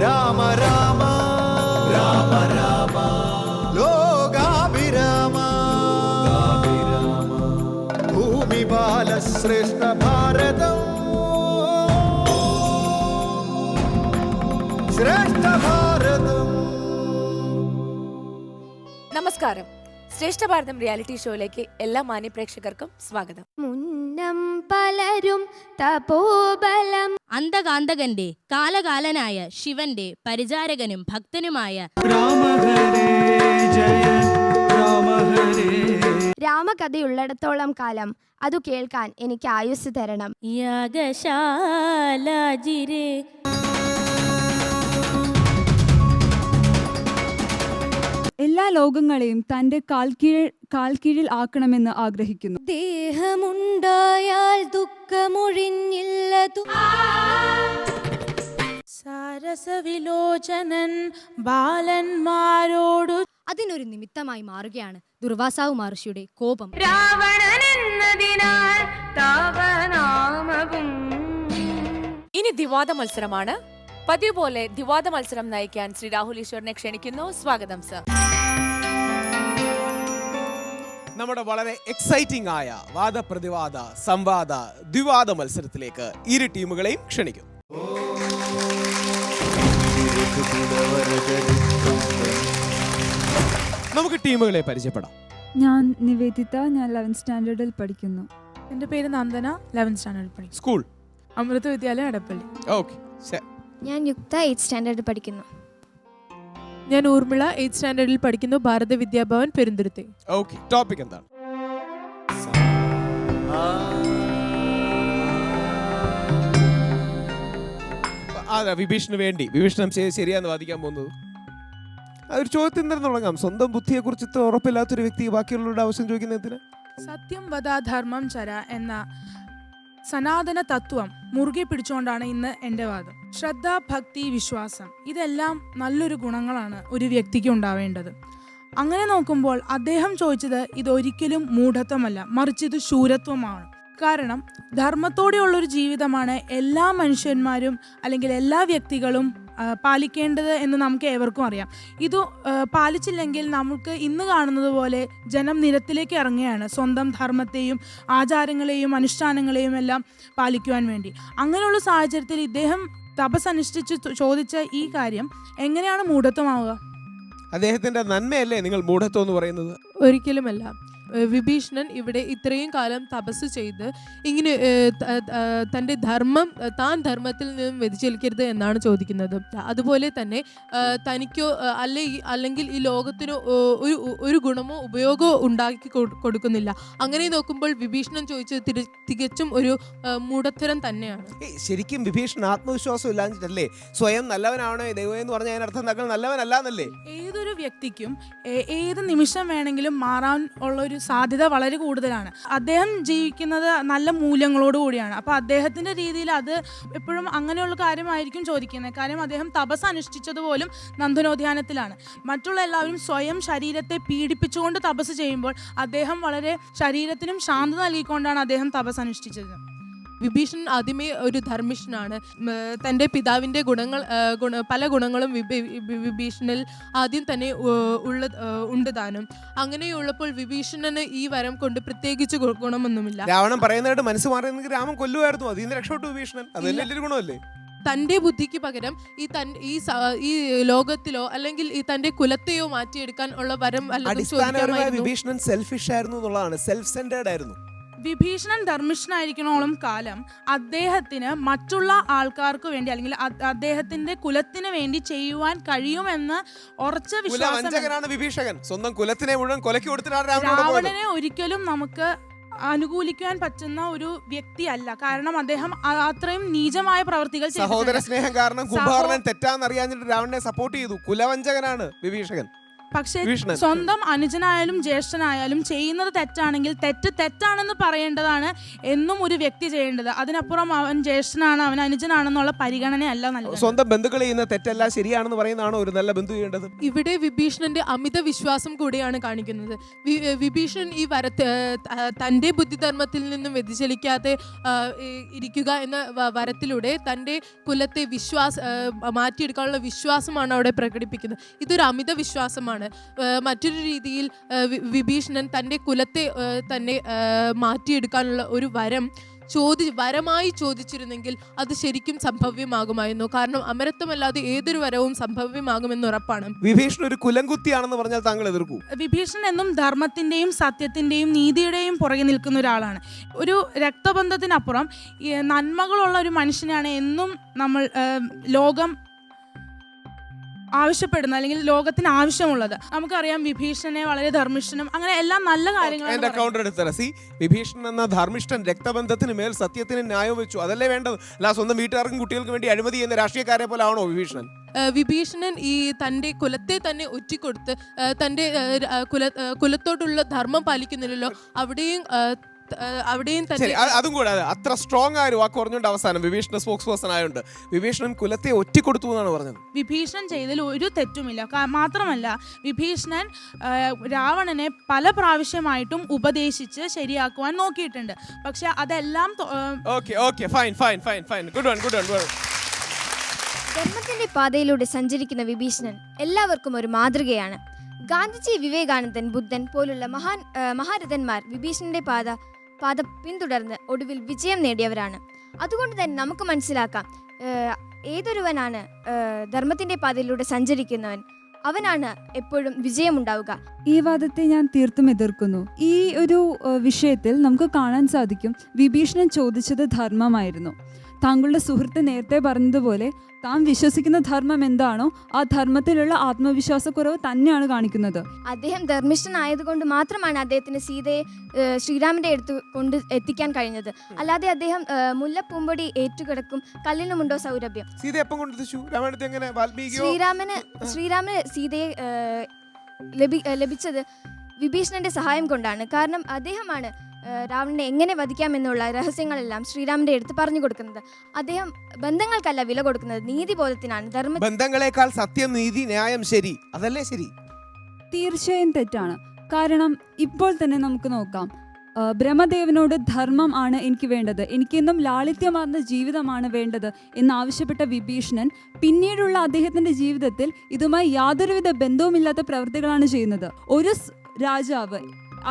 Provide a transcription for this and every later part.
രാമ രാമ. രാമ രാമ ലോകാഭിരാമ. ഭൂമി ബാലശ്രേഷ്ഠ ഭാരതം. ശ്രേഷ്ഠ ഭാരതം. നമസ്കാരം. ശ്രേഷ്ഠ ഭാരതം റിയാലിറ്റി ഷോയിലേക്ക് എല്ലാ മാന്യ പ്രേക്ഷകർക്കും സ്വാഗതം. മുന്നം പലരും തപോബലം. അന്തകാന്തകന്റെ കാലകാലനായ ശിവന്റെ പരിചാരകനും ഭക്തനുമായ രാമകഥയുള്ളിടത്തോളം കാലം അതു കേൾക്കാൻ എനിക്ക് ആയുസ് തരണം. യാഗശാലാജിരെ. ലോകങ്ങളെയും തന്റെ കാൽക്കീഴ് കാൽക്കീഴിൽ ആക്കണമെന്ന് ആഗ്രഹിക്കുന്നു. ദേഹമുണ്ടായാൽ ദുഃഖമൊഴിഞ്ഞില്ല സാരസവിലോചനൻ ബാലന്മാരോടു അതിനൊരു നിമിത്തമായി മാറുകയാണ് ദുർവാസാവ് മഹർഷിയുടെ കോപം. ഇനി ദിവാദ മത്സരമാണ്. പതിവ് പോലെ ദിവാദ മത്സരം നയിക്കാൻ ശ്രീ രാഹുൽ ഈശ്വറിനെ ക്ഷണിക്കുന്നു. സ്വാഗതം സർ. നമ്മുടെ വളരെ എക്സൈറ്റിംഗ് ആയ വാദപ്രതിവാദ സംവാദ ദ്വിവാദ മത്സരത്തിലേക്ക് ഇരു ടീമുകളെയും ക്ഷണിക്കും. നമുക്ക് ടീമുകളെ പരിചയപ്പെടാം. ഞാൻ നിവേദിത ഞാൻ ലെവൻത് സ്റ്റാൻഡേർഡിൽ പഠിക്കുന്നു. എന്റെ പേര് നന്ദന ലെവൻത് സ്റ്റാൻഡേർഡിൽ പഠിക്കുന്നു. സ്കൂൾ അമൃത വിദ്യാലയം അടപ്പള്ളി ഓക്കെ ഞാൻ യുക്ത എയ്ത്ത് സ്റ്റാൻഡേർഡ് പഠിക്കുന്നു. ഞാൻ ഊർമിള എയ്ത്ത് സ്റ്റാൻഡേർഡിൽ പഠിക്കുന്നു. ഭാരത വിദ്യാഭവൻ പെരുന്തുരുത്തി ഓക്കെ ടോപ്പിക് എന്താണ്? അതെ വിഭീഷണ് വേണ്ടി. വിഭീഷണം ശരി- ശരിയാന്ന് വാദിക്കാൻ പോകുന്നത്? ആ ഒരു ചോദ്യത്തിൽ നിന്ന് തുടങ്ങാം. സ്വന്തം ബുദ്ധിയെ കുറിച്ച് ഉറപ്പില്ലാത്തൊരു വ്യക്തി ബാക്കിയുള്ളവരുടെ ആവശ്യം ചോദിക്കുന്നതിന് സത്യം വധാ ധർമ്മം ചര എന്ന സനാതന തത്വം മുറുകെ പിടിച്ചുകൊണ്ടാണ് ഇന്ന് എന്റെ വാദം. ശ്രദ്ധ ഭക്തി വിശ്വാസം ഇതെല്ലാം നല്ലൊരു ഗുണങ്ങളാണ് ഒരു വ്യക്തിക്ക് ഉണ്ടാവേണ്ടത്. അങ്ങനെ നോക്കുമ്പോൾ അദ്ദേഹം ചോദിച്ചത് ഇതൊരിക്കലും മൂഢത്വമല്ല മറിച്ച് ഇത് ശൂരത്വമാണ്. കാരണം ധർമ്മത്തോടെയുള്ളൊരു ജീവിതമാണ് എല്ലാ മനുഷ്യന്മാരും അല്ലെങ്കിൽ എല്ലാ വ്യക്തികളും പാലിക്കേണ്ടത് എന്ന് നമുക്ക് ഏവർക്കും അറിയാം. ഇത് പാലിച്ചില്ലെങ്കിൽ നമുക്ക് ഇന്ന് കാണുന്നത് പോലെ ജനം നിരത്തിലേക്ക് ഇറങ്ങുകയാണ്. സ്വന്തം ധർമ്മത്തെയും ആചാരങ്ങളെയും അനുഷ്ഠാനങ്ങളെയും എല്ലാം പാലിക്കുവാൻ വേണ്ടി. അങ്ങനെയുള്ള സാഹചര്യത്തിൽ ഇദ്ദേഹം തപസ് അനുഷ്ഠിച്ച് ചോദിച്ച ഈ കാര്യം എങ്ങനെയാണ് മൂഢത്വമാവുക? അദ്ദേഹത്തിന്റെ നന്മയല്ലേ നിങ്ങൾ മൂഢത്വം എന്ന് പറയുന്നത്? ഒരിക്കലുമല്ല. വിഭീഷണൻ ഇവിടെ ഇത്രയും കാലം തപസ് ചെയ്ത് ഇങ്ങനെ തന്റെ ധർമ്മം താൻ ധർമ്മത്തിൽ നിന്നും വ്യതിചലിക്കരുത് എന്നാണ് ചോദിക്കുന്നത്. അതുപോലെ തന്നെ തനിക്കോ അല്ലെ അല്ലെങ്കിൽ ഈ ലോകത്തിനോ ഒരു ഒരു ഗുണമോ ഉപയോഗമോ ഉണ്ടാക്കി കൊടുക്കുന്നില്ല. അങ്ങനെ നോക്കുമ്പോൾ വിഭീഷണൻ ചോദിച്ചത് തിര- തികച്ചും ഒരു മൂടത്തരം മൂഢത്തരം തന്നെയാണ്. ശരിക്കും വിഭീഷണൻ ആത്മവിശ്വാസം ഇല്ലാഞ്ഞിട്ടല്ലേ? സ്വയം നല്ലവനാണോ ദൈവം എന്ന് പറഞ്ഞാൽ അതിനർത്ഥം താങ്കൾ നല്ലവനല്ല എന്നല്ലേ ഏതൊരു വ്യക്തിക്കും ഏത് നിമിഷം വേണമെങ്കിലും മാറാൻ ഉള്ള ഒരു സാധ്യത വളരെ കൂടുതലാണ്. അദ്ദേഹം ജീവിക്കുന്നത് നല്ല മൂല്യങ്ങളോട് കൂടിയാണ്. അപ്പോൾ അദ്ദേഹത്തിന്റെ രീതിയിൽ അത് എപ്പോഴും അങ്ങനെയുള്ള കാര്യമായിരിക്കും ചോദിക്കുന്നത്. കാര്യം അദ്ദേഹം തപസ് അനുഷ്ഠിച്ചതുപോലും നന്ദനോദ്യാനത്തിലാണ്. മറ്റുള്ള എല്ലാവരും സ്വയം ശരീരത്തെ പീഡിപ്പിച്ചുകൊണ്ട് തപസ് ചെയ്യുമ്പോൾ അദ്ദേഹം വളരെ ശരീരത്തിനും ശാന്തി നൽകിക്കൊണ്ടാണ് അദ്ദേഹം തപസ് അനുഷ്ഠിച്ചത്. വിഭീഷണൻ ആദ്യമേ ഒരു ധർമ്മിഷ്ഠനാണ്. തന്റെ പിതാവിന്റെ ഗുണങ്ങൾ ഗുണ പല ഗുണങ്ങളും വിഭി വിഭീഷണിൽ ആദ്യം തന്നെ ഉള്ള ഉണ്ട് താനും. അങ്ങനെയുള്ളപ്പോൾ വിഭീഷണന് ഈ വരം കൊണ്ട് പ്രത്യേകിച്ച് ഗുണമൊന്നുമില്ല. രാവണൻ പറയുന്നതായിട്ട് മനസ്സ് മാറിയെങ്കിൽ രാമൻ കൊല്ലുമായിരുന്നു. അതിൽ നിന്ന് രക്ഷപ്പെട്ടു വിഭീഷണൻ. അതല്ലേ വലിയൊരു ഗുണമല്ലേ? തന്റെ ബുദ്ധിക്ക് പകരം ഈ തൻ ഈ ഈ ലോകത്തിലോ അല്ലെങ്കിൽ ഈ തന്റെ കുലത്തെയോ മാറ്റിയെടുക്കാൻ ഉള്ള വരം അല്ലെങ്കിൽ വിഭീഷണൻ സെൽഫിഷ് ആയിരുന്നു എന്നുള്ളതാണ്. സെൽഫ് സെന്റേഡ് ആയിരുന്നു. വിഭീഷണൻ ധർമ്മിഷ്ഠനായിരിക്കണോളം കാലം അദ്ദേഹത്തിന് മറ്റുള്ള ആൾക്കാർക്ക് വേണ്ടി അല്ലെങ്കിൽ അദ്ദേഹത്തിന്റെ കുലത്തിന് വേണ്ടി ചെയ്യുവാൻ കഴിയുമെന്ന് ഉറച്ച വിശ്വാസം വിഭീഷകൻ. സ്വന്തം കുലത്തിനെ മുഴുവൻ കൊലക്കി കൊടുത്തിട്ടാണ് രാവണനെ ഒരിക്കലും നമുക്ക് അനുകൂലിക്കാൻ പറ്റുന്ന ഒരു വ്യക്തിയല്ല. കാരണം അദ്ദേഹം അത്രയും നീചമായ പ്രവർത്തികൾ സഹോദര സ്നേഹം കാരണം സഹോ- കുംഭകർണൻ തെറ്റാന്ന് അറിയാഞ്ഞിട്ട് രാവണനെ സപ്പോർട്ട് ചെയ്തു. കുലവഞ്ചകനാണ് വിഭീഷകൻ. പക്ഷേ സ്വന്തം അനുജനായാലും ജ്യേഷ്ഠനായാലും ചെയ്യുന്നത് തെറ്റാണെങ്കിൽ തെറ്റ് തെറ്റാണെന്ന് പറയേണ്ടതാണ് എന്നും ഒരു വ്യക്തി ചെയ്യേണ്ടത്. അതിനപ്പുറം അവൻ ജ്യേഷ്ഠനാണ് അവൻ അനുജനാണെന്നുള്ള പരിഗണനയല്ല നൽകുന്നത് സ്വന്തം ബന്ധുക്കൾ ചെയ്യുന്ന തെറ്റല്ല ശരിയാണെന്ന് പറയുന്നതാണ് ഒരു നല്ല ബന്ധു ചെയ്യേണ്ടത്? ഇവിടെ വിഭീഷണന്റെ അമിത വിശ്വാസം കൂടിയാണ് കാണിക്കുന്നത്. വിഭീഷണൻ ഈ വരത്ത് തന്റെ തന്റെ ബുദ്ധിധർമ്മത്തിൽ നിന്നും വ്യതിചലിക്കാതെ ഇരിക്കുക എന്ന വരത്തിലൂടെ തന്റെ കുലത്തെ വിശ്വാസ മാറ്റിയെടുക്കാനുള്ള വിശ്വാസമാണ് അവിടെ പ്രകടിപ്പിക്കുന്നത്. ഇതൊരു അമിത വിശ്വാസമാണ്. ഏ, മറ്റൊരു രീതിയിൽ വിഭീഷണൻ തന്റെ കുലത്തെ തന്നെ മാറ്റിയെടുക്കാനുള്ള ഒരു വരം ചോദി വരമായി ചോദിച്ചിരുന്നെങ്കിൽ അത് ശരിക്കും സംഭവ്യമാകുമായിരുന്നു. കാരണം അമരത്വമല്ലാതെ ഏതൊരു വരവും സംഭവ്യമാകുമെന്ന് ഉറപ്പാണ്. വിഭീഷണൻ ഒരു കുലംകുത്തിയാണെന്ന് പറഞ്ഞാൽ താങ്കൾ എതിർക്കൂ? വിഭീഷണൻ എന്നും ധർമ്മത്തിന്റെയും സത്യത്തിന്റെയും നീതിയുടെയും പുറകെ നിൽക്കുന്ന ഒരാളാണ്. ഒരു രക്തബന്ധത്തിനപ്പുറം നന്മകളുള്ള ഒരു മനുഷ്യനാണ് എന്നും നമ്മൾ ലോകം ആവശ്യപ്പെടുന്നത് അല്ലെങ്കിൽ ലോകത്തിന് ആവശ്യമുള്ളത്. നമുക്കറിയാം വിഭീഷണനെ വളരെ ധർമ്മിഷ്ഠനും അങ്ങനെ എല്ലാം നല്ല എന്റെ കാര്യങ്ങളാണ് കൗണ്ടർ എടുത്തര സി വിഭീഷണൻ എന്ന ധർമ്മിഷ്ഠൻ രക്തബന്ധത്തിന് മേൽ സത്യത്തിന് ന്യായം വെച്ചു. അതല്ലേ വേണ്ടത്? അല്ല സ്വന്തം വീട്ടുകാർക്കും കുട്ടികൾക്കും വേണ്ടി അഴിമതി ചെയ്യുന്ന രാഷ്ട്രീയക്കാരെ പോലെ ആണോ വിഭീഷണൻ? ഏഹ് വിഭീഷണൻ ഈ തന്റെ കുലത്തെ തന്നെ ഒറ്റിക്കൊടുത്ത് ഏഹ് തന്റെ ഏഹ് ര- ഏഹ് കുല ഏഹ് കുലത്തോടുള്ള ധർമ്മം പാലിക്കുന്നില്ലല്ലോ. അവിടെയും ഏഹ് അവിടെയും തന്നെ ശരി അത് അതും കൂടാതെ അത്ര സ്ട്രോങ് ആയ ഒരു വാക്ക് പറഞ്ഞുകൊണ്ട് അവസാനം വിഭീഷണ സ്പോക്സ് പേഴ്സൺ ആയതുകൊണ്ട് വിഭീഷണൻ കുലത്തെ ഒറ്റിക്കൊടുത്തു എന്നാണ് പറഞ്ഞത്. വിഭീഷണൻ ചെയ്തതിൽ ഒരു തെറ്റുമില്ല. കാ- മാത്രമല്ല വിഭീഷണൻ ആ, രാവണനെ പല പ്രാവശ്യമായിട്ടും ഉപദേശിച്ച് ശരിയാക്കുവാൻ നോക്കിയിട്ടുണ്ട്. പക്ഷെ അതെല്ലാം തൊ- ആ, okay okay fine fine fine fine good one good one ധർമ്മത്തിന്റെ പാതയിലൂടെ സഞ്ചരിക്കുന്ന വിഭീഷണൻ എല്ലാവർക്കും ഒരു മാതൃകയാണ്. ഗാന്ധിജി വിവേകാനന്ദൻ ബുദ്ധൻ പോലുള്ള മഹാൻ ആ, മഹാരഥന്മാർ വിഭീഷണന്റെ പാത പാത പിന്തുടർന്ന് ഒടുവിൽ വിജയം നേടിയവരാണ്. അതുകൊണ്ട് തന്നെ നമുക്ക് മനസ്സിലാക്കാം ഏതൊരുവനാണ് ധർമ്മത്തിന്റെ പാതയിലൂടെ സഞ്ചരിക്കുന്നവൻ. അവനാണ് എപ്പോഴും വിജയമുണ്ടാവുക. ഈ വാദത്തെ ഞാൻ തീർത്തും എതിർക്കുന്നു. ഈ ഒരു വിഷയത്തിൽ നമുക്ക് കാണാൻ സാധിക്കും വിഭീഷണൻ ചോദിച്ചത് ധർമ്മമായിരുന്നു. താങ്കളുടെ സുഹൃത്ത് നേരത്തെ പറഞ്ഞതുപോലെ താൻ വിശ്വസിക്കുന്ന ധർമ്മം എന്താണോ ആ ധർമ്മത്തിലുള്ള ആത്മവിശ്വാസക്കുറവ് തന്നെയാണ് കാണിക്കുന്നത്. അദ്ദേഹം ധർമ്മിഷ്ഠനായതുകൊണ്ട് മാത്രമാണ് അദ്ദേഹത്തിന് സീതയെ ശ്രീരാമന്റെ അടുത്ത് കൊണ്ട് എത്തിക്കാൻ കഴിഞ്ഞത്. അല്ലാതെ അദ്ദേഹം മുല്ലപ്പൂമ്പൊടി ഏറ്റുകിടക്കും കല്ലിനുമുണ്ടോ സൗരഭ്യം. സീത എപ്പം കൊണ്ടെത്തിച്ചു രാമായണത്തെ എങ്ങനെ ശ്രീരാമന് ശ്രീരാമന് സീതയെ ലഭി ലഭിച്ചത് വിഭീഷണന്റെ സഹായം കൊണ്ടാണ്. കാരണം അദ്ദേഹമാണ് രാവണനെ എങ്ങനെ വധിക്കാമെന്നുള്ള രഹസ്യങ്ങളെല്ലാം ശ്രീരാമന്റെ അടുത്ത് പറഞ്ഞു കൊടുക്കുന്നത്. അദ്ദേഹം ബന്ധങ്ങൾക്കല്ല വില കൊടുക്കുന്നത്. നീതിബോധത്തിനാണ് ധർമ്മ ബന്ധങ്ങളെക്കാൾ സത്യം നീതി ന്യായം ശരി. അതല്ലേ ശരി? തീർച്ചയായും തെറ്റാണ്. കാരണം ഇപ്പോൾ തന്നെ നമുക്ക് നോക്കാം. ബ്രഹ്മദേവനോട് ധർമ്മം ആണ് എനിക്ക് വേണ്ടത്. എനിക്കെന്നും ലാളിത്യമാർന്ന ജീവിതമാണ് വേണ്ടത് എന്നാവശ്യപ്പെട്ട വിഭീഷണൻ പിന്നീടുള്ള അദ്ദേഹത്തിന്റെ ജീവിതത്തിൽ ഇതുമായി യാതൊരുവിധ ബന്ധവുമില്ലാത്ത പ്രവൃത്തികളാണ് ചെയ്യുന്നത്. ഒരു രാജാവ്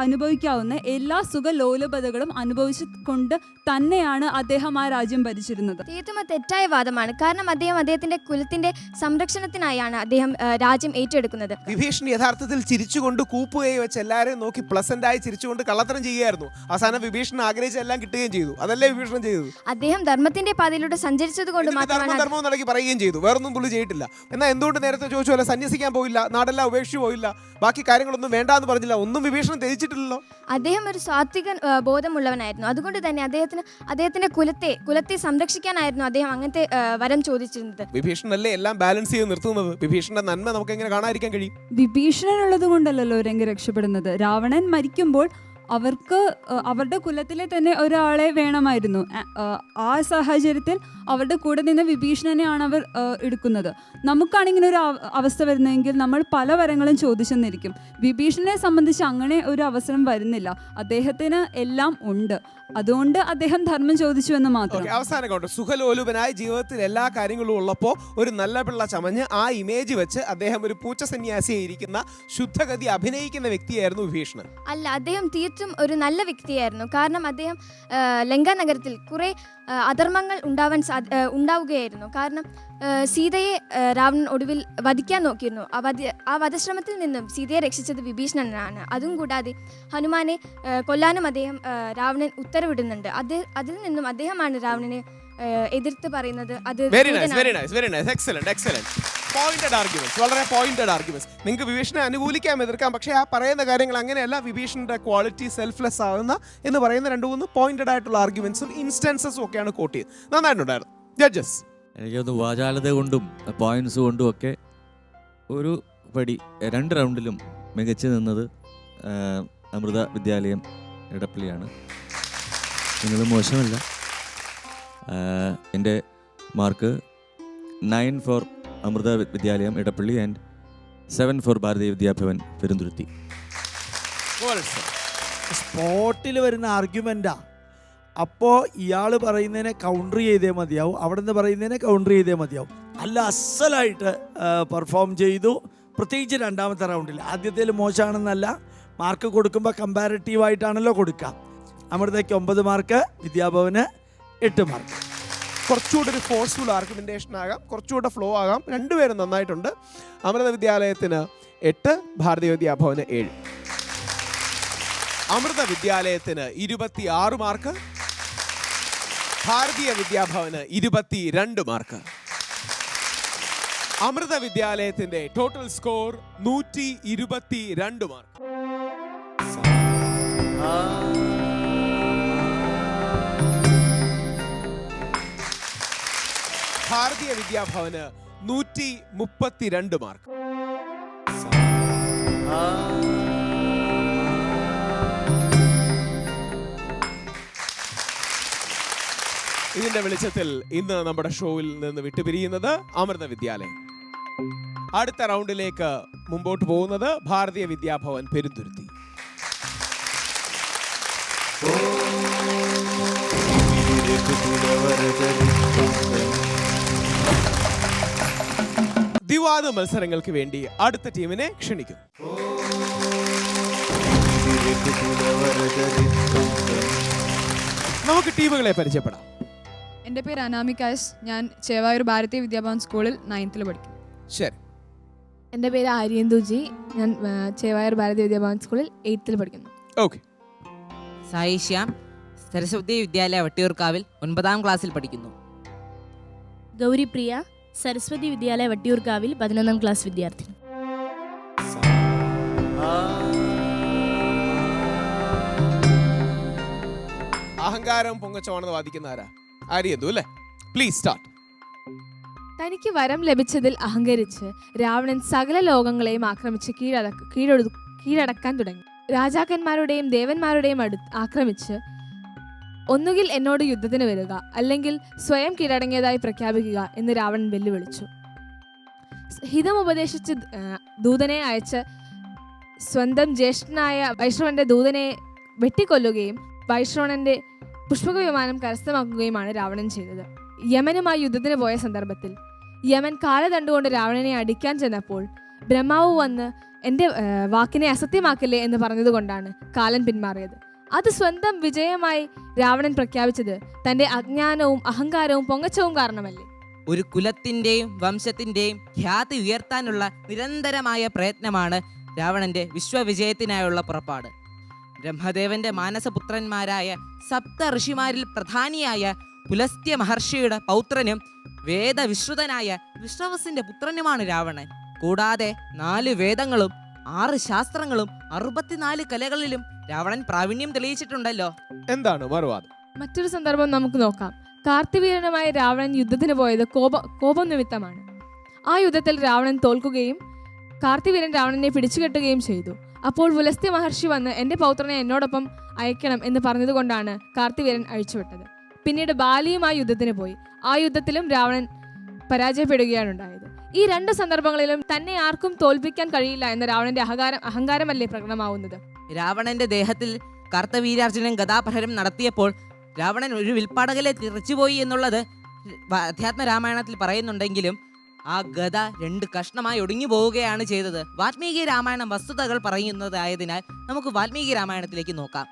അനുഭവിക്കാവുന്ന എല്ലാ സുഖലോലഭതകളും അനുഭവിച്ചു അനുഭവിച്ചുകൊണ്ട് തന്നെയാണ് അദ്ദേഹം ആ രാജ്യം ഭരിച്ചിരുന്നത്. തീർത്തും അത് തെറ്റായ വാദമാണ്. കാരണം അദ്ദേഹം അദ്ദേഹത്തിന്റെ കുലത്തിന്റെ സംരക്ഷണത്തിനായാണ് അദ്ദേഹം രാജ്യം ഏറ്റെടുക്കുന്നത്. വിഭീഷൺ യഥാർത്ഥത്തിൽ ചിരിച്ചുകൊണ്ട് കൂപ്പുകയും വെച്ച് എല്ലാവരെയും നോക്കി പ്ലസന്റ് ആയി ചിരിച്ചുകൊണ്ട് കള്ളത്തരം ചെയ്യുകയായിരുന്നു. അവസാനം വിഭീഷൺ ആഗ്രഹിച്ച എല്ലാം കിട്ടുകയും ചെയ്തു. അതല്ലേ വിഭീഷണൻ ചെയ്തത്? അദ്ദേഹം ധർമ്മത്തിന്റെ പാതയിലൂടെ സഞ്ചരിച്ചത് കൊണ്ട് മാത്രമാണ് ധർമ്മം ധർമ്മം നടക്കി പറയുകയും ചെയ്തു. വേറൊന്നും പുള്ളി ചെയ്തിട്ടില്ല. എന്നാൽ എന്തുകൊണ്ട് നേരത്തെ ചോദിച്ചു പോലെ സന്യസിക്കാൻ പോയില്ല? നാടെല്ലാം ഉപേക്ഷിച്ചു പോയില്ല? ബാക്കി കാര്യങ്ങളൊന്നും വേണ്ട എന്ന് പറഞ്ഞില്ല. ഒന്നും വിഭീഷണൻ ത്യജിച്ചിട്ടില്ലല്ലോ. അദ്ദേഹം ഒരു സാത്വിക ബോധമുള്ളവനായിരുന്നു. അതുകൊണ്ട് തന്നെ അദ്ദേഹത്തിന് അദ്ദേഹത്തിന്റെ കുലത്തെ കുലത്തെ സംരക്ഷിക്കാനായിരുന്നു അദ്ദേഹം അങ്ങനത്തെ വരം ചോദിച്ചിരുന്നത്. വിഭീഷണല്ലേ എല്ലാം ബാലൻസ് ചെയ്ത് നിർത്തുന്നത്? വിഭീഷണന്റെ നന്മ നമുക്ക് എങ്ങനെ കാണാതിരിക്കാൻ കഴിയും? വിഭീഷണനുള്ളത് കൊണ്ടല്ലല്ലോ രംഗ രക്ഷപ്പെടുന്നത്. രാവണൻ മരിക്കുമ്പോൾ അവർക്ക് അവരുടെ കുലത്തിലെ തന്നെ ഒരാളെ വേണമായിരുന്നു. ആ സാഹചര്യത്തിൽ അവരുടെ കൂടെ നിന്ന് വിഭീഷണനെയാണ് അവർ എടുക്കുന്നത്. നമുക്കാണ് ഇങ്ങനെ ഒരു അവസ്ഥ വരുന്നതെങ്കിൽ നമ്മൾ പല വരങ്ങളും ചോദിച്ചെന്നിരിക്കും. വിഭീഷണനെ സംബന്ധിച്ച് അങ്ങനെ ഒരു അവസരം വരുന്നില്ല. അദ്ദേഹത്തിന് എല്ലാം ഉണ്ട്. അതുകൊണ്ട് അദ്ദേഹം ധർമ്മം ചോദിച്ചു എന്ന് മാത്രം. അവസാനം കൗണ്ടർ സുഖലോലുപനായ ജീവിതത്തിൽ എല്ലാ കാര്യങ്ങളും ഉള്ളപ്പോൾ ഒരു നല്ല പിള്ള ചമഞ്ഞ് ആ ഇമേജ് വെച്ച് അദ്ദേഹം ഒരു പൂച്ച സന്യാസിയായിരിക്കുന്ന ശുദ്ധഗതി അഭിനയിക്കുന്ന വ്യക്തിയായിരുന്നു വിഭീഷണൻ. അല്ല അദ്ദേഹം തീർത്തും ഒരു നല്ല വ്യക്തിയായിരുന്നു. കാരണം അദ്ദേഹം ലങ്ക നഗരത്തിൽ കുറെ അധർമ്മങ്ങൾ ഉണ്ടാവാൻ ഉണ്ടാവുകയായിരുന്നു. കാരണം സീതയെ രാവണൻ ഒടുവിൽ വധിക്കാൻ നോക്കിയിരുന്നു. ആ വധ ആ വധശ്രമത്തിൽ നിന്നും സീതയെ രക്ഷിച്ചത് വിഭീഷണനാണ്. അതും കൂടാതെ ഹനുമാനെ കൊല്ലാനും അദ്ദേഹം രാവണൻ ഉത്തരവിടുന്നുണ്ട്. അത് അതിൽ നിന്നും അദ്ദേഹമാണ് രാവണനെ എതിർത്ത് പറയുന്നത്. അത് very nice very nice very nice excellent excellent pointed arguments വളരെ പോയിന്റഡ് ആർഗ്യുമെന്റ്സ് നിങ്ങൾക്ക് വിഭീഷണെ അനുകൂലിക്കാം എതിർക്കാം പക്ഷേ ആ പറയുന്ന കാര്യങ്ങൾ അങ്ങനെയല്ല. വിഭീഷണിന്റെ ക്വാളിറ്റി സെൽഫ്ലെസ് ആകുന്ന എന്ന് പറയുന്ന രണ്ട് മൂന്ന് പോയിന്റഡ് ആയിട്ടുള്ള ആർഗ്യുമെന്റ്സും ഇൻസ്റ്റൻസസും ഒക്കെയാണ് കോട്ട് ചെയ്ത് നന്നായിട്ടുണ്ടായിരുന്നു. ജഡ്ജസ് എനിക്കൊന്ന് വാചാലത കൊണ്ടും പോയിന്റ്സ് കൊണ്ടും ഒക്കെ ഒരു പടി രണ്ട് റൗണ്ടിലും മികച്ചു നിന്നത് അമൃത വിദ്യാലയം ഇടപ്പള്ളിയാണ് നിങ്ങൾ മോശമല്ല. എന്റെ മാർക്ക് നയൻ ഫോർ അമൃത വിദ്യാലയം Edappally and seven four Bharatiya Vidya Bhavan Perumthuruthi. സ്പോട്ടിൽ വരുന്ന ആർഗ്യുമെന്റാ അപ്പോൾ ഇയാൾ പറയുന്നതിനെ കൗണ്ടർ ചെയ്തേ മതിയാവും. അവിടെ നിന്ന് പറയുന്നതിനെ കൗണ്ടർ ചെയ്തേ മതിയാവും. അല്ല അസലായിട്ട് പെർഫോം ചെയ്തു. പ്രത്യേകിച്ച് രണ്ടാമത്തെ റൗണ്ടിൽ ആദ്യത്തേൽ മോശമാണെന്നല്ല മാർക്ക് കൊടുക്കുമ്പോൾ കമ്പാരിറ്റീവായിട്ടാണല്ലോ കൊടുക്കുക അമൃതയ്ക്ക് ഒമ്പത് മാർക്ക് വിദ്യാഭവന് എട്ട് മാർക്ക് കുറച്ചുകൂടെ ഒരു ഫോഴ്സ്ഫുൾ ആർഗ്യുമെന്റേഷൻ ആകാം കുറച്ചുകൂടെ ഫ്ലോ ആകാം. രണ്ടുപേരും നന്നായിട്ടുണ്ട്. അമൃത വിദ്യാലയത്തിന് എട്ട് ഭാരതീയ വിദ്യാഭവന് ഏഴ്. അമൃത വിദ്യാലയത്തിന് ഇരുപത്തി ആറ് മാർക്ക് ഭാരതീയ വിദ്യാഭവന് ഇരുപത്തി രണ്ട് മാർക്ക്. അമൃത വിദ്യാലയത്തിന്റെ ടോട്ടൽ സ്കോർ നൂറ്റി ഇരുപത്തി രണ്ട് മാർക്ക് ഭാരതീയ വിദ്യാഭവന് നൂറ്റി മുപ്പത്തിരണ്ട് മാർക്ക്. ഇതിന്റെ വെളിച്ചത്തിൽ ഇന്ന് നമ്മുടെ ഷോയിൽ നിന്ന് വിട്ടുപിരിയുന്നത് അമൃത വിദ്യാലയം. അടുത്ത റൗണ്ടിലേക്ക് മുമ്പോട്ട് പോകുന്നത് ഭാരതീയ വിദ്യാഭവൻ പെരുന്തുരുത്തി. ദിവാദ മത്സരങ്ങൾക്ക് വേണ്ടി അടുത്ത ടീമിനെ ക്ഷണിക്കും നമുക്ക് ടീമുകളെ പരിചയപ്പെടാം. എന്റെ പേര് അനാമികാസ് ഞാൻ ചേവായൂർ ഭാരതീയ വിദ്യാഭവൻ സ്കൂളിൽ നയൻത്തിൽ പഠിക്കും ശരി. എന്റെ പേര് ആര്യന്തുജി ഞാൻ ചേവായൂർ ഭാരതീയ വിദ്യാഭവൻ സ്കൂളിൽ എയ്ത്തിൽ പഠിക്കുന്നു. ഓക്കെ. സായി ശ്യാം സരസ്വതി വിദ്യാലയ വട്ടിയൂർക്കാവിൽ ഒൻപതാം ക്ലാസ്സിൽ പഠിക്കുന്നു. ഗൗരിപ്രിയ സരസ്വതി വിദ്യാലയ വട്ടിയൂർക്കാവിൽ പതിനൊന്നാം ക്ലാസ് വിദ്യാർത്ഥി അഹങ്കാരം പൊങ്ങച്ചമാണെന്ന് വാദിക്കുന്ന ആരാ? ആര്യന്തു അല്ലേ? പ്ലീസ് സ്റ്റാർട്ട് തനിക്ക് വരം ലഭിച്ചതിൽ അഹങ്കരിച്ച് രാവണൻ സകല ലോകങ്ങളെയും ആക്രമിച്ച് കീഴടക്ക കീഴൊടു കീഴടക്കാൻ തുടങ്ങി. രാജാക്കന്മാരുടെയും ദേവന്മാരുടെയും അടുത്ത് ആക്രമിച്ച് ഒന്നുകിൽ എന്നോട് യുദ്ധത്തിന് വരിക അല്ലെങ്കിൽ സ്വയം കീഴടങ്ങിയതായി പ്രഖ്യാപിക്കുക എന്ന് രാവണൻ വെല്ലുവിളിച്ചു. ഹിതം ഉപദേശിച്ച് ദൂതനെ അയച്ച് സ്വന്തം ജ്യേഷ്ഠനായ വൈഷ്ണവന്റെ ദൂതനെ വെട്ടിക്കൊല്ലുകയും വൈഷ്ണവനന്റെ പുഷ്പക വിമാനം കരസ്ഥമാക്കുകയുമാണ് രാവണൻ ചെയ്തത്. യമനുമായി യുദ്ധത്തിന് പോയ സന്ദർഭത്തിൽ യമൻ കാലതണ്ടുകൊണ്ട് രാവണനെ അടിക്കാൻ ചെന്നപ്പോൾ ബ്രഹ്മാവ് വന്ന് എന്റെ വാക്കിനെ അസത്യമാക്കില്ലേ? എന്ന് പറഞ്ഞതുകൊണ്ടാണ് കാലൻ പിന്മാറിയത്. അത് സ്വന്തം വിജയമായി രാവണൻ പ്രഖ്യാപിച്ചത് തന്റെ അജ്ഞാനവും അഹങ്കാരവും പൊങ്ങച്ചവും കാരണമല്ലേ? ഒരു കുലത്തിന്റെയും വംശത്തിന്റെയും ഖ്യാതി ഉയർത്താനുള്ള നിരന്തരമായ പ്രയത്നമാണ് രാവണന്റെ വിശ്വവിജയത്തിനായുള്ള പുറപ്പാട്. ബ്രഹ്മദേവന്റെ മാനസപുത്രന്മാരായ സപ്ത ഋഷിമാരിൽ പ്രധാനിയായ പുലസ്ത്യ മഹർഷിയുടെ പൗത്രനും വേദവിശ്രുതനായ വിശ്രവസിന്റെ പുത്രനുമാണ് രാവണൻ. കൂടാതെ നാല് വേദങ്ങളും ആറ് ശാസ്ത്രങ്ങളും അറുപത്തിനാല് കലകളിലും രാവണൻ പ്രാവീണ്യം തെളിയിച്ചിട്ടുണ്ടല്ലോ. എന്താണ് മറുവാദം മറ്റൊരു സന്ദർഭം നമുക്ക് നോക്കാം. കാർത്തിവീരനുമായി രാവണൻ യുദ്ധത്തിന് പോയത് കോപ കോപം നിമിത്തമാണ്. ആ യുദ്ധത്തിൽ രാവണൻ തോൽക്കുകയും കാർത്തിവീരൻ രാവണനെ പിടിച്ചുകെട്ടുകയും ചെയ്തു. അപ്പോൾ പുലസ്ത്യ മഹർഷി വന്ന് എന്റെ പൗത്രനെ എന്നോടൊപ്പം അയക്കണം എന്ന് പറഞ്ഞതുകൊണ്ടാണ് കാർത്തിവീരൻ അഴിച്ചുവിട്ടത്. പിന്നീട് ബാലിയുമായി യുദ്ധത്തിന് പോയി. ആ യുദ്ധത്തിലും രാവണൻ പരാജയപ്പെടുകയാണ് ഉണ്ടായത്. ഈ രണ്ട് സന്ദർഭങ്ങളിലും തന്നെ ആർക്കും തോൽപ്പിക്കാൻ കഴിയില്ല എന്ന രാവണന്റെ അഹങ്കാരം അഹങ്കാരമല്ലേ പ്രകടമാവുന്നത്? രാവണന്റെ ദേഹത്തിൽ കർത്തവീരാർജുനൻ ഗതാപഹരം നടത്തിയപ്പോൾ രാവണൻ ഒരു വിൽപ്പാടകലെ തിരിച്ചുപോയി എന്നുള്ളത് അധ്യാത്മ രാമായണത്തിൽ പറയുന്നുണ്ടെങ്കിലും ആ ഗത രണ്ട് കഷ്ണമായി ഒടുങ്ങി പോവുകയാണ് ചെയ്തത്. വാൽമീകി രാമായണം വസ്തുതകൾ പറയുന്നതായതിനാൽ നമുക്ക് വാൽമീകി രാമായണത്തിലേക്ക് നോക്കാം.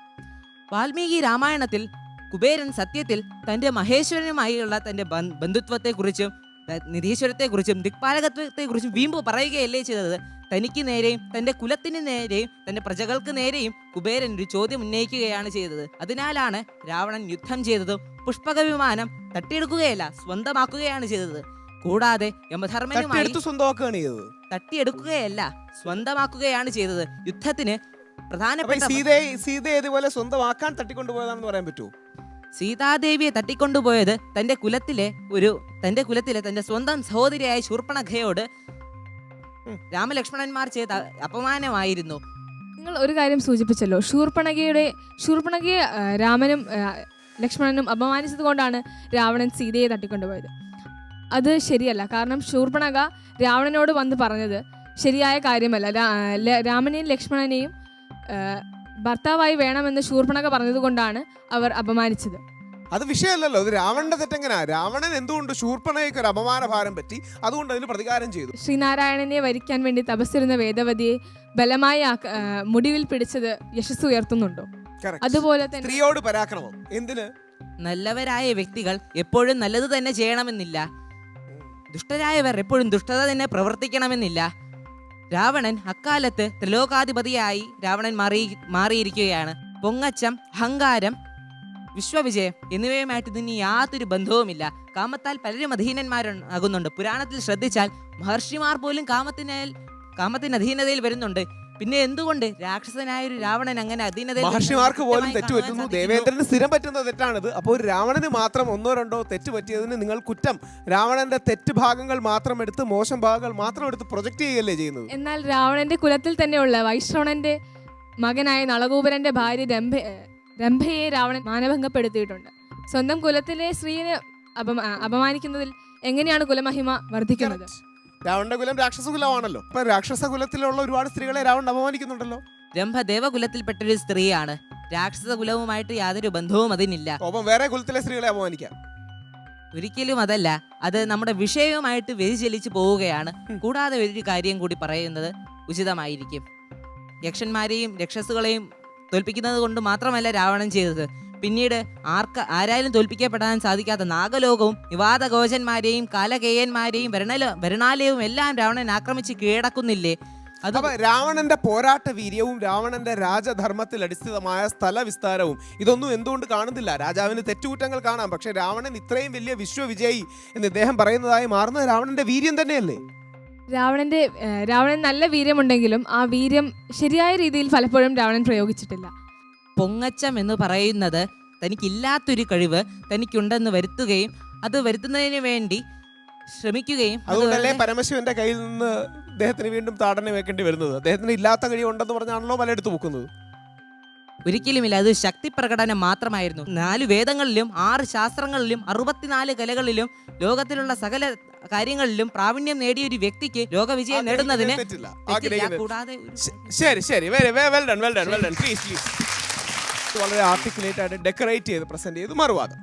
വാൽമീകി രാമായണത്തിൽ കുബേരൻ സത്യത്തിൽ തന്റെ മഹേശ്വരനുമായുള്ള തന്റെ ബന്ധ- ബന്ധുത്വത്തെക്കുറിച്ചും ദിക്പാലകത്വത്തെ ദിക്പാലകത്വത്തെക്കുറിച്ചും വീമ്പ് പറയുകയല്ലേ ചെയ്തത്. തനിക്ക് നേരെയും തന്റെ കുലത്തിന് നേരെയും തന്റെ പ്രജകൾക്ക് നേരെയും കുബേരൻ ഒരു ചോദ്യം ഉന്നയിക്കുകയാണ് ചെയ്തത്. അതിനാലാണ് രാവണൻ യുദ്ധം ചെയ്തതും പുഷ്പക വിമാനം തട്ടിയെടുക്കുകയല്ല സ്വന്തമാക്കുകയാണ് ചെയ്തത്. കൂടാതെ യമധർമ്മനുമായി തട്ടിയെടുക്കുകയല്ല സ്വന്തമാക്കുകയാണ് ചെയ്തത്. യുദ്ധത്തിന് പ്രധാനപ്പെട്ട സീതയെ സീതയെ ഇതുപോലെ സ്വന്തമാക്കാൻ തട്ടിക്കൊണ്ടുപോയതാണെന്ന് പറയാൻ പറ്റുമോ? സീതാദേവിയെ തട്ടിക്കൊണ്ടുപോയത് തന്റെ കുലത്തിലെ ഒരു തന്റെ കുലത്തിലെ തന്റെ സ്വന്തം സഹോദരിയായ ശൂർപ്പണഖയോട്. രാമലക്ഷ്മണന്മാർ ചെയ്ത അപമാനമായിരുന്നു. നിങ്ങൾ ഒരു കാര്യം സൂചിപ്പിച്ചല്ലോ. ശൂർപ്പണകയുടെ ശൂർപ്പണകയെ ആ, രാമനും ലക്ഷ്മണനും അപമാനിച്ചത് കൊണ്ടാണ് രാവണൻ സീതയെ തട്ടിക്കൊണ്ടുപോയത്. അത് ശരിയല്ല. കാരണം ശൂർപ്പണക രാവണനോട് വന്ന് പറഞ്ഞത് ശരിയായ കാര്യമല്ല. രാമനെയും ലക്ഷ്മണനെയും ഭർത്താവായി വേണമെന്ന് ശൂർപ്പണക പറഞ്ഞതുകൊണ്ടാണ് അവർ അപമാനിച്ചത്. അത് വിഷയമല്ലല്ലോ. ഇത് രാവണന്റെ തെറ്റെങ്ങനാ? രാവണൻ എന്തുകൊണ്ട് ശൂർപ്പണയ്ക്ക് ഒരു അപമാന ഭാരം പറ്റി? അതുകൊണ്ട് അതിന് പ്രതികാരം ചെയ്തു. ശ്രീനാരായണനെ വരിക്കാൻ വേണ്ടി തപസ്സിരുന്ന വേദവതിയെ ബലമായി മുടിവിൽ പിടിച്ചത് യശസ് ഉയർത്തുന്നുണ്ടോ? അതുപോലെ തന്നെ സ്ത്രീയോട് പരാക്രമം. എന്തിന്? നല്ലവരായ വ്യക്തികൾ എപ്പോഴും നല്ലത് തന്നെ ചെയ്യണമെന്നില്ല. ദുഷ്ടരായവർ എപ്പോഴും ദുഷ്ടത തന്നെ പ്രവർത്തിക്കണമെന്നില്ല. രാവണൻ അക്കാലത്ത് ത്രിലോകാധിപതിയായി രാവണൻ മാറി മാറിയിരിക്കുകയാണ്. പൊങ്ങച്ചം അഹങ്കാരം വിശ്വവിജയം എന്നിവയുമായിട്ട് ഇതിന് യാതൊരു ബന്ധവുമില്ല. കാമത്താൽ പലരും അധീനന്മാരാകുന്നുണ്ട് പുരാണത്തിൽ ശ്രദ്ധിച്ചാൽ മഹർഷിമാർ പോലും കാമത്തിനാൽ കാമത്തിന് അധീനതയിൽ വരുന്നുണ്ട്. പിന്നെ എന്തുകൊണ്ട് രാക്ഷസനായ ഒരു രാവണൻ അങ്ങനെ അതിനെ മഹർഷിമാർക്ക് പോലും തെറ്റ് പറ്റുന്നു. ദേവേന്ദ്രന് സ്ഥിരം പറ്റുന്ന തെറ്റാണിത്. അപ്പോൾ ഒരു രാവണന് മാത്രം ഒന്നോ രണ്ടോ തെറ്റ് പറ്റിയതിന് നിങ്ങൾ കുറ്റം. രാവണന്റെ തെറ്റ് ഭാഗങ്ങൾ മാത്രം എടുത്ത് മോശം ഭാഗങ്ങൾ മാത്രം എടുത്ത് പ്രൊജക്ട് ചെയ്യുകയല്ലേ ചെയ്യുന്നത്? എന്നാൽ രാവണന്റെ കുലത്തിൽ തന്നെയുള്ള വൈശ്രവണന്റെ മകനായ നളകൂപരന്റെ ഭാര്യ രംഭ രംഭയെ രാവണൻ മാനഭംഗപ്പെടുത്തിയിട്ടുണ്ട്. സ്വന്തം കുലത്തിലെ സ്ത്രീയെ അപമാനിക്കുന്നതിൽ എങ്ങനെയാണ് കുലമഹിമ വർദ്ധിക്കുന്നത്? രാവണന്റെ രാക്ഷസകുലമാണല്ലോ രാക്ഷസ കുലമാണല്ലോ. അപ്പൊ രാക്ഷസകുലത്തിലുള്ള ഒരുപാട് സ്ത്രീകളെ രാവണൻ അപമാനിക്കുന്നുണ്ടല്ലോ. രംഭ ദേവകുലത്തിൽപ്പെട്ടൊരു സ്ത്രീയാണ് രാക്ഷസകുലവുമായിട്ട് യാതൊരു ബന്ധവും അതിനില്ല. വേറെ കുലത്തിലെ സ്ത്രീകളെ അപമാനിക്കാം. ഒരിക്കലും അതല്ല. അത് നമ്മുടെ വിഷയവുമായിട്ട് വ്യതിചലിച്ചു പോവുകയാണ്. കൂടാതെ ഒരു കാര്യം കൂടി പറയുന്നത് ഉചിതമായിരിക്കും. യക്ഷന്മാരെയും രക്ഷസുകളെയും തോൽപ്പിക്കുന്നത് കൊണ്ട് മാത്രമല്ല രാവണൻ ചെയ്തത്. പിന്നീട് ആർക്ക് ആരായാലും തോൽപ്പിക്കപ്പെടാൻ സാധിക്കാത്ത നാഗലോകവും വിവാദഘോഷന്മാരെയും കാലകേയന്മാരെയും വരണല വരണാലയവും എല്ലാം രാവണൻ ആക്രമിച്ച് കീഴടക്കുന്നില്ലേ? അത് അപ്പൊ രാവണന്റെ പോരാട്ട വീര്യവും രാവണന്റെ രാജധർമ്മത്തിൽ അടിസ്ഥിതമായ സ്ഥല വിസ്താരവും ഇതൊന്നും എന്തുകൊണ്ട് കാണുന്നില്ല? രാജാവിന് തെറ്റുകുറ്റങ്ങൾ കാണാം പക്ഷെ രാവണൻ ഇത്രയും വലിയ വിശ്വവിജയി എന്ന് ഇദ്ദേഹം പറയുന്നതായി മാറുന്ന രാവണന്റെ വീര്യം തന്നെയല്ലേ? രാവണന്റെ രാവണൻ നല്ല വീര്യമുണ്ടെങ്കിലും ആ വീര്യം ശരിയായ രീതിയിൽ പലപ്പോഴും രാവണൻ പ്രയോഗിച്ചിട്ടില്ല. പൊങ്ങച്ചം എന്ന് പറയുന്നത് തനിക്കില്ലാത്തൊരു കഴിവ് തനിക്കുണ്ടെന്ന് വരുത്തുകയും അത് വരുത്തുന്നതിന് വേണ്ടി ശ്രമിക്കുകയും അതുകൊണ്ടല്ലേ പരമശിവന്റെ കയ്യിൽ നിന്ന് അദ്ദേഹത്തിന് വീണ്ടും താടന വെക്കേണ്ടി വരുന്നത്. അദ്ദേഹത്തിന് ഇല്ലാത്ത കഴിവ് ഉണ്ടെന്ന് പറഞ്ഞാണല്ലോ പലയിടത്ത് പൊക്കുന്നത്. ഒരിക്കലുമില്ല അത് ശക്തി പ്രകടനം മാത്രമായിരുന്നു. നാല് വേദങ്ങളിലും ആറ് ശാസ്ത്രങ്ങളിലും അറുപത്തിനാല് കലകളിലും ലോകത്തിലുള്ള സകല കാര്യങ്ങളിലും പ്രാവീണ്യം നേടിയ ഒരു വ്യക്തിക്ക് ലോകവിജയം നേടുന്നതിന്. കൂടാതെ ശരി ശരി. Well done well done well done please please വളരെ ആർട്ടിക്കുലേറ്റ് ആയിട്ട് ഡെക്കറേറ്റ് ചെയ്ത് പ്രസന്റ് ചെയ്ത് മറുവാദം.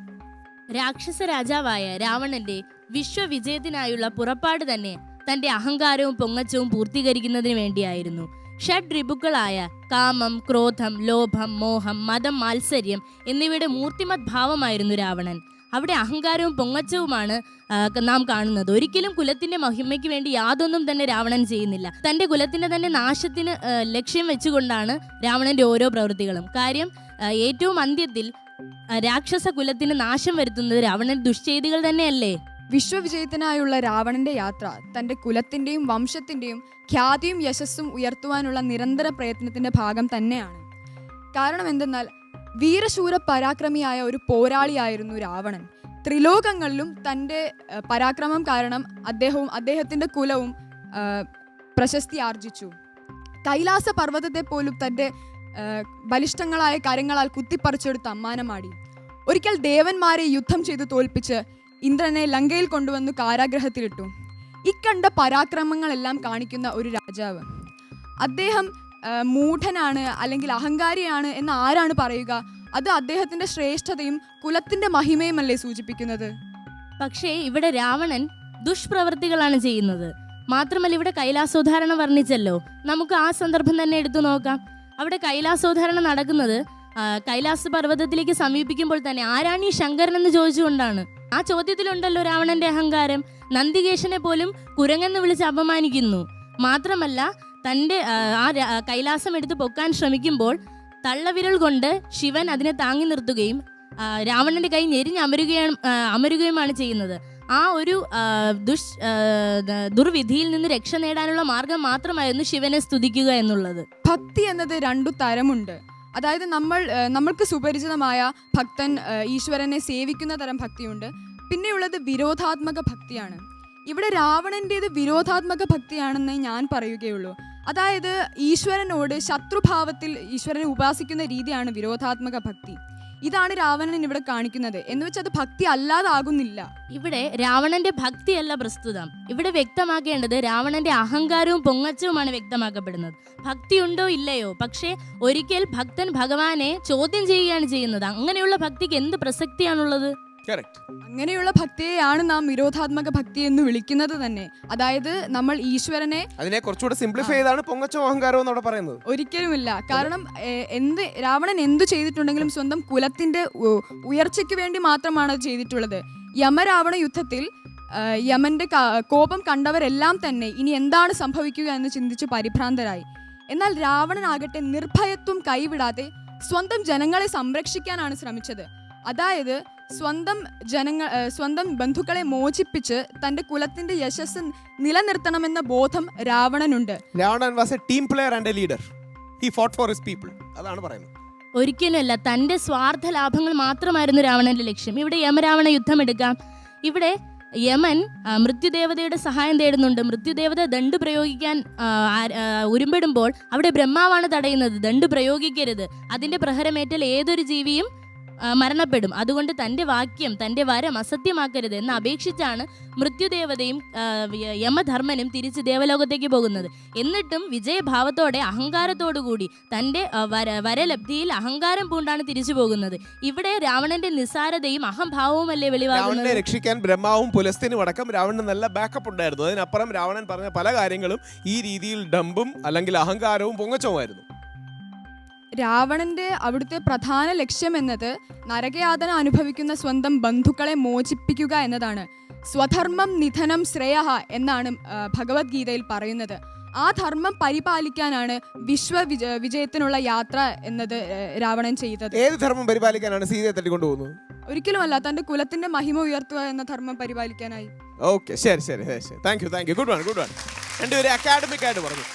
രാക്ഷസ രാജാവായ രാവണന്റെ വിശ്വവിജയത്തിനായുള്ള പുറപ്പാട് തന്നെ തന്റെ അഹങ്കാരവും പൊങ്ങച്ചവും പൂർത്തീകരിക്കുന്നതിന് വേണ്ടിയായിരുന്നു. ഷഡ് റിബുക്കളായ കാമം ക്രോധം ലോഭം മോഹം മതം മാത്സര്യം എന്നിവയുടെ മൂർത്തിമത് ഭാവമായിരുന്നു രാവണൻ. അവിടെ അഹങ്കാരവും പൊങ്ങച്ചവുമാണ് നാം കാണുന്നത്. ഒരിക്കലും കുലത്തിന്റെ മഹിമയ്ക്ക് വേണ്ടി യാതൊന്നും തന്നെ രാവണൻ ചെയ്യുന്നില്ല. തന്റെ കുലത്തിന്റെ തന്നെ നാശത്തിന് ലക്ഷ്യം വെച്ചുകൊണ്ടാണ് രാവണന്റെ ഓരോ പ്രവൃത്തികളും. കാര്യം ഏറ്റവും അന്ത്യത്തിൽ രാക്ഷസ കുലത്തിന് നാശം വരുത്തുന്നത് രാവണൻ ദുഷ്ചെയ്തികൾ തന്നെയല്ലേ? വിശ്വവിജയത്തിനായുള്ള രാവണന്റെ യാത്ര തന്റെ കുലത്തിന്റെയും വംശത്തിന്റെയും ഖ്യാതിയും യശസ്സും ഉയർത്തുവാനുള്ള നിരന്തര പ്രയത്നത്തിന്റെ ഭാഗം തന്നെയാണ്. കാരണം എന്തെന്നാൽ വീരശൂര പരാക്രമിയായ ഒരു പോരാളിയായിരുന്നു രാവണൻ. ത്രിലോകങ്ങളിലും തന്റെ പരാക്രമം കാരണം അദ്ദേഹവും അദ്ദേഹത്തിന്റെ കുലവും പ്രശസ്തി ആർജിച്ചു. കൈലാസ പർവതത്തെ പോലും തന്റെ ഏഹ്, ബലിഷ്ഠങ്ങളായ കരങ്ങളാൽ കുത്തിപ്പറിച്ചെടുത്ത് അമ്മാനമാടി ഒരിക്കൽ ദേവന്മാരെ യുദ്ധം ചെയ്ത് തോൽപ്പിച്ച് ഇന്ദ്രനെ ലങ്കയിൽ കൊണ്ടുവന്നു കാരാഗ്രഹത്തിലിട്ടു. ഇക്കണ്ട പരാക്രമങ്ങളെല്ലാം കാണിക്കുന്ന ഒരു രാജാവ്. അദ്ദേഹം മൂഢനാണ് അല്ലെങ്കിൽ അഹങ്കാരിയാണ് എന്ന് ആരാണ് പറയുക? അത് അദ്ദേഹത്തിന്റെ ശ്രേഷ്ഠതയും കുലത്തിന്റെ മഹിമയുമല്ലേ സൂചിപ്പിക്കുന്നത്? പക്ഷേ ഇവിടെ രാവണൻ ദുഷ്പ്രവൃത്തികളാണ് ചെയ്യുന്നത്. മാത്രമല്ല ഇവിടെ കൈലാസോദ്ധാരണം വർണിച്ചല്ലോ. നമുക്ക് ആ സന്ദർഭം തന്നെ എടുത്തു നോക്കാം. അവിടെ കൈലാസോദ്ധാരണം നടക്കുന്നത് കൈലാസ പർവതത്തിലേക്ക് സമീപിക്കുമ്പോൾ തന്നെ ആരാണ് ഈ ശങ്കരൻ എന്ന് ചോദിച്ചുകൊണ്ടാണ്. ആ ചോദ്യത്തിലുണ്ടല്ലോ രാവണന്റെ അഹങ്കാരം. നന്ദികേശനെ പോലും കുരങ്ങെന്ന് വിളിച്ച് അപമാനിക്കുന്നു. മാത്രമല്ല തന്റെ ആ, കൈലാസം എടുത്ത് പൊക്കാൻ ശ്രമിക്കുമ്പോൾ തള്ളവിരൽ കൊണ്ട് ശിവൻ അതിനെ താങ്ങി നിർത്തുകയും രാവണന്റെ കൈ ഞെരിഞ്ഞ് അമരുകയാണ് അമരുകയുമാണ് ചെയ്യുന്നത്. ആ ഒരു ദുഷ് ദുർവിധിയിൽ നിന്ന് രക്ഷ നേടാനുള്ള മാർഗം മാത്രമായിരുന്നു ശിവനെ സ്തുതിക്കുക എന്നുള്ളത്. ഭക്തി എന്നത് രണ്ടു തരമുണ്ട്. അതായത് നമ്മൾ നമ്മൾക്ക് സുപരിചിതമായ ഭക്തൻ ഈശ്വരനെ സേവിക്കുന്ന തരം ഭക്തിയുണ്ട്. പിന്നെയുള്ളത് വിരോധാത്മക ഭക്തിയാണ്. ഇവിടെ രാവണന്റേത് വിരോധാത്മക ഭക്തിയാണെന്ന് ഞാൻ പറയുകയുള്ളൂ. അതായത് ഈശ്വരനോട് ശത്രുഭാവത്തിൽ ഈശ്വരനെ ഉപാസിക്കുന്ന രീതിയാണ് വിരോധാത്മക ഭക്തി. ഇതാണ് രാവണൻ ഇവിടെ കാണിക്കുന്നത്. എന്ന് വെച്ചാൽ അത് ഭക്തി അല്ലാതാകുന്നില്ല. ഇവിടെ രാവണന്റെ ഭക്തിയല്ല പ്രസ്തുതം. ഇവിടെ വ്യക്തമാക്കേണ്ടത് രാവണന്റെ അഹങ്കാരവും പൊങ്ങച്ചവുമാണ് വ്യക്തമാക്കപ്പെടുന്നത്. ഭക്തിയുണ്ടോ ഇല്ലയോ? പക്ഷേ ഒരിക്കൽ ഭക്തൻ ഭഗവാനെ ചോദ്യം ചെയ്യുകയാണ് ചെയ്യുന്നത്. അങ്ങനെയുള്ള ഭക്തിക്ക് എന്ത് പ്രസക്തിയാണുള്ളത്? അങ്ങനെയുള്ള ഭക്തിയെയാണ് നാം വിരോധാത്മക ഭക്തി എന്ന് വിളിക്കുന്നത് തന്നെ. അതായത് നമ്മൾ ഈശ്വരനെ അതിനെ കുറച്ചുകൂടെ സിംപ്ലിഫൈ ചെയ്താണ് പൊങ്ങച്ചോ അഹങ്കാരം എന്നവിടെ പറയുന്നത്. ഒരിക്കലുമില്ല. കാരണം എന്ത് രാവണൻ എന്തു ചെയ്തിട്ടുണ്ടെങ്കിലും സ്വന്തം കുലത്തിന്റെ ഉയർച്ചയ്ക്ക് വേണ്ടി മാത്രമാണ് അത് ചെയ്തിട്ടുള്ളത്. യമരാവണ യുദ്ധത്തിൽ യമന്റെ കോപം കണ്ടവരെല്ലാം തന്നെ ഇനി എന്താണ് സംഭവിക്കുക എന്ന് ചിന്തിച്ച് പരിഭ്രാന്തരായി. എന്നാൽ രാവണനാകട്ടെ നിർഭയത്വം കൈവിടാതെ സ്വന്തം ജനങ്ങളെ സംരക്ഷിക്കാനാണ് ശ്രമിച്ചത്. അതായത് സ്വന്തം ജനങ്ങൾ സ്വന്തം ബന്ധുക്കളെ മോചിപ്പിച്ച് തന്റെ കുലത്തിന്റെ യശസ് നിലനിർത്തണമെന്ന ബോധം രാവണനുണ്ട്. Ravanan was a team player and a leader he fought for his people അതാണ് പറയുന്നത്. ഒരിക്കലുമല്ല തന്റെ സ്വാർത്ഥ ലാഭങ്ങൾ മാത്രമായിരുന്നു രാവണന്റെ ലക്ഷ്യം. ഇവിടെ യമരാവണ യുദ്ധം എടുക്കാം. ഇവിടെ യമൻ മൃത്യുദേവതയുടെ സഹായം തേടുന്നുണ്ട്. മൃത്യുദേവത ദണ്ട് പ്രയോഗിക്കാൻ ഉരുമ്പിടുമ്പോൾ അവിടെ ബ്രഹ്മാവാണ് തടയുന്നത്. ദണ്ട് പ്രയോഗിക്കരുത്. അതിന്റെ പ്രഹരമേറ്റൽ ഏതൊരു ജീവിയും മരണപ്പെടും. അതുകൊണ്ട് തന്റെ വാക്യം തന്റെ വരം അസത്യമാക്കരുത് എന്ന് അപേക്ഷിച്ചാണ് മൃത്യുദേവതയും യമധർമ്മനും തിരിച്ച് ദേവലോകത്തേക്ക് പോകുന്നത്. എന്നിട്ടും വിജയഭാവത്തോടെ അഹങ്കാരത്തോടു കൂടി തന്റെ വര വരലബ്ധിയിൽ അഹങ്കാരം പൂണ്ടാണ് തിരിച്ചു പോകുന്നത്. ഇവിടെ രാവണന്റെ നിസ്സാരതയും അഹംഭാവവുമല്ലേ വെളിവാകുന്നത്? രക്ഷിക്കാൻ ബ്രഹ്മാവും പുലസ്തീനും അടക്കം രാവണന് നല്ല ബാക്കപ്പ് ഉണ്ടായിരുന്നു. അതിനപ്പുറം രാവണൻ പറഞ്ഞ പല കാര്യങ്ങളും ഈ രീതിയിൽ ഡമ്പും അല്ലെങ്കിൽ അഹങ്കാരവും പൊങ്ങച്ചവുമായിരുന്നു. രാവണന്റെ അവിടുത്തെ പ്രധാന ലക്ഷ്യം എന്നത് നരകയാതന അനുഭവിക്കുന്ന സ്വന്തം ബന്ധുക്കളെ മോചിപ്പിക്കുക എന്നതാണ്. സ്വധർമ്മം നിധനം ശ്രേയ എന്നാണ് ഭഗവത്ഗീതയിൽ പറയുന്നത്. ആ ധർമ്മം പരിപാലിക്കാനാണ് വിശ്വ വിജ വിജയത്തിനുള്ള യാത്ര എന്നത് രാവണൻ ചെയ്തത്. ഏത് ധർമ്മം പരിപാലിക്കാനാണ് സീതയെ തട്ടിക്കൊണ്ടുപോകുന്നത്? ഒരിക്കലുമല്ല തന്റെ കുലത്തിന്റെ മഹിമ ഉയർത്തുക എന്ന ധർമ്മം പരിപാലിക്കാനായി. ഓക്കെ ശരി ശരി ശരി thank you thank you good one good one രണ്ടുപേരും അക്കാഡമിക് ആയിട്ട് പറഞ്ഞു.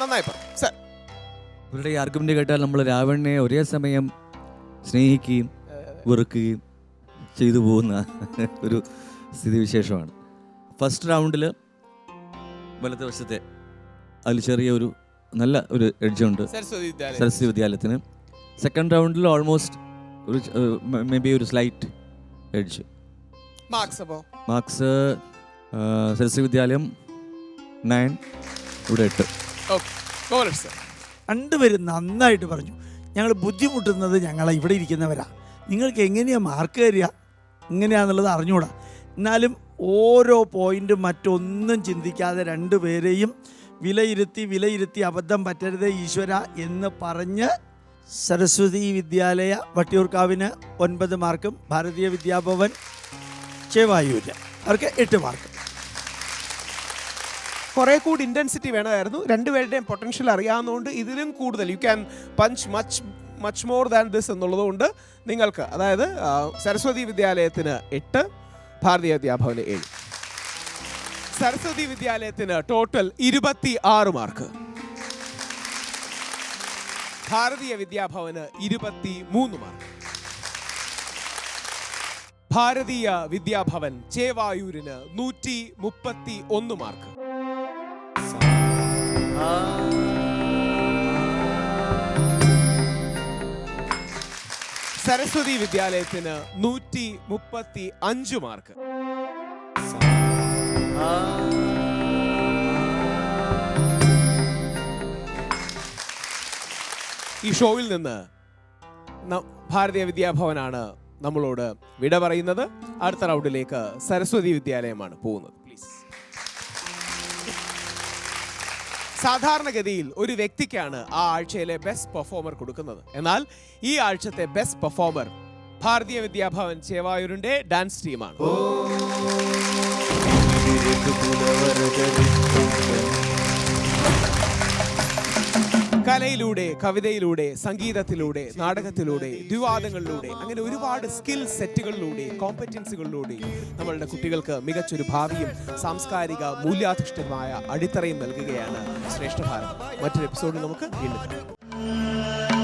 നന്നായി പറഞ്ഞു. സർ ഇവരുടെ ഈ ആർഗ്യുമെന്റ് കേട്ടാൽ നമ്മൾ രാവണനെ ഒരേ സമയം സ്നേഹിക്കുകയും വെറുക്കുകയും ചെയ്തു പോകുന്ന ഒരു സ്ഥിതിവിശേഷമാണ്. ഫസ്റ്റ് റൗണ്ടിൽ വലതുവശത്തെ അതിൽ ചെറിയ ഒരു നല്ല ഒരു എഡ്ജുണ്ട് സരസ്വതി വിദ്യാലയം സരസ്വതി വിദ്യാലയത്തിന്. സെക്കൻഡ് റൗണ്ടിൽ ഓൾമോസ്റ്റ് ഒരു മേ ബി ഒരു slight edge marks marks Saraswathi Vidyalayam nine ഇവിടെ എട്ട്. രണ്ടുപേരും നന്നായിട്ട് പറഞ്ഞു. ഞങ്ങൾ ബുദ്ധിമുട്ടുന്നത് ഞങ്ങളെ ഇവിടെ ഇരിക്കുന്നവരാ. നിങ്ങൾക്ക് എങ്ങനെയാണ് മാർക്ക് തരിക? എങ്ങനെയാണെന്നുള്ളത് അറിഞ്ഞുകൂടാ. എന്നാലും ഓരോ പോയിന്റും മറ്റൊന്നും ചിന്തിക്കാതെ രണ്ടുപേരെയും വിലയിരുത്തി വിലയിരുത്തി അബദ്ധം പറ്റരുത് ഈശ്വര എന്ന് പറഞ്ഞ് സരസ്വതി വിദ്യാലയ വട്ടിയൂർക്കാവിന് ഒൻപത് മാർക്കും ഭാരതീയ വിദ്യാഭവൻ ചേവായൂര് അവർക്ക് എട്ട് മാർക്ക്. കുറെ കൂടി ഇന്റൻസിറ്റി വേണമായിരുന്നു. രണ്ടുപേരുടെയും പൊട്ടൻഷ്യൽ അറിയാവുന്നതുകൊണ്ട് ഇതിലും കൂടുതൽ. You can punch much much more than this എന്നുള്ളതുകൊണ്ട് നിങ്ങൾക്ക് അതായത് സരസ്വതി വിദ്യാലയത്തിന് എട്ട് ഭാരതീയ വിദ്യാഭവന് ഏഴ്. സരസ്വതി വിദ്യാലയത്തിന് ടോട്ടൽ ഇരുപത്തി ആറ് മാർക്ക് ഭാരതീയ വിദ്യാഭവന് ഇരുപത്തി മൂന്ന് മാർക്ക് ഭാരതീയ വിദ്യാഭവൻ ചേവായൂരിന് നൂറ്റി മുപ്പത്തി ഒന്ന് മാർക്ക് സരസ്വതി വിദ്യാലയത്തിന് നൂറ്റി മുപ്പത്തി അഞ്ച് മാർക്ക്. ഈ ഷോയിൽ നിന്ന് ഭാരതീയ വിദ്യാഭവനാണ് നമ്മളോട് വിട പറയുന്നത്. അടുത്ത റൗണ്ടിലേക്ക് സരസ്വതി വിദ്യാലയമാണ് പോകുന്നത്. സാധാരണഗതിയിൽ ഒരു വ്യക്തിക്കാണ് ആ ആഴ്ചയിലെ ബെസ്റ്റ് പെർഫോമർ കൊടുക്കുന്നത്. എന്നാൽ ഈ ആഴ്ചത്തെ best performer Bharatiya Vidya Bhavan ചേവായൂരിന്റെ dance ടീമാണ് കലയിലൂടെ കവിതയിലൂടെ സംഗീതത്തിലൂടെ നാടകത്തിലൂടെ ദ്വിവാദങ്ങളിലൂടെ അങ്ങനെ ഒരുപാട് സ്കിൽ സെറ്റുകളിലൂടെ കോമ്പറ്റൻസുകളിലൂടെ നമ്മളുടെ കുട്ടികൾക്ക് മികച്ചൊരു ഭാവിയും സാംസ്കാരിക മൂല്യാധിഷ്ഠിതമായ അടിത്തറയും നൽകുകയാണ് ശ്രേഷ്ഠ ഭാരത്. മറ്റൊരു എപ്പിസോഡിൽ നമുക്ക് വീണ്ടും